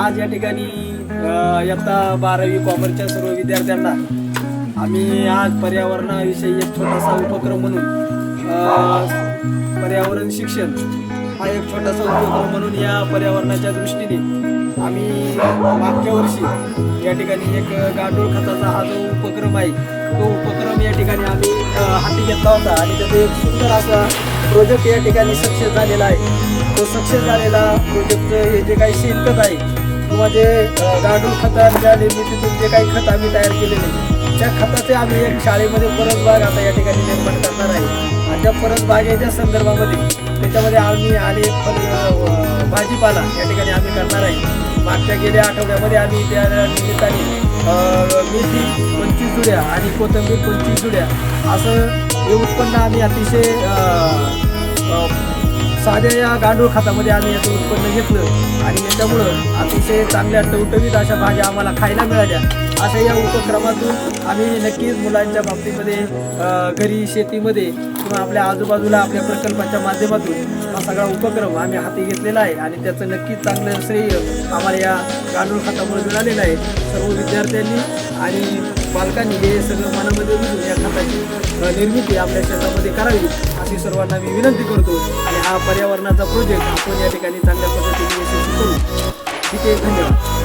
आज या ठिकाणी इयत्ता बारावी कॉमर्सच्या सर्व विद्यार्थ्यांना आम्ही आज पर्यावरणाविषयी एक छोटासा उपक्रम म्हणून पर्यावरण शिक्षण हा एक छोटासा उपक्रम म्हणून या पर्यावरणाच्या दृष्टीने आम्ही मागच्या वर्षी या ठिकाणी एक गांडूळ खताचा हा जो उपक्रम आहे तो उपक्रम या ठिकाणी आम्ही हाती घेतला होता. आणि त्याचा एक सुंदर असा प्रोजेक्ट या ठिकाणी सक्सेस झालेला आहे. तो सक्सेस झालेला प्रोजेक्टचं हे जे काही शेणखत आहे किंवा गांडूळ खतांच्या निर्मितीतून जे काही खत आम्ही तयार केलेले त्या खताचे आम्ही एक शाळेमध्ये परसबाग आता या ठिकाणी निर्माण करणार आहे. आणि त्या परसबागेच्या संदर्भामध्ये त्याच्यामध्ये आम्ही आणि भाजीपाला या ठिकाणी आम्ही करणार आहे. मागच्या गेल्या आठवड्यामध्ये आम्ही त्या निमित्ताने मेथी पंचवीस जुड्या आणि कोथिंबीर पंचवीस जुड्या असं हे उत्पन्न आम्ही अतिशय साध्या या गांडूळ खतामध्ये आम्ही याचं उत्पन्न घेतलं. आणि याच्यामुळं अतिशय चांगल्या टवटवीत अशा भाज्या आम्हाला खायला मिळाल्या. अशा या उपक्रमातून आम्ही नक्कीच मुलांच्या बाबतीमध्ये घरी शेतीमध्ये किंवा आपल्या आजूबाजूला आपल्या प्रकल्पाच्या माध्यमातून हा सगळा उपक्रम आम्ही हाती घेतलेला आहे. आणि त्याचं नक्कीच चांगलं श्रेय आम्हाला या गांडूळ खतामुळे मिळालेलं आहे. सर्व विद्यार्थ्यांनी आणि पालकांनी हे सगळं मनामध्ये या खताची निर्मिती आपल्या शेतामध्ये करावी अशी सर्वांना मी विनंती करतो. हा पर्यावरणाचा प्रोजेक्ट आपण या ठिकाणी चांगल्या पद्धतीने यशस्वी करू. ठीक आहे धन्यवाद.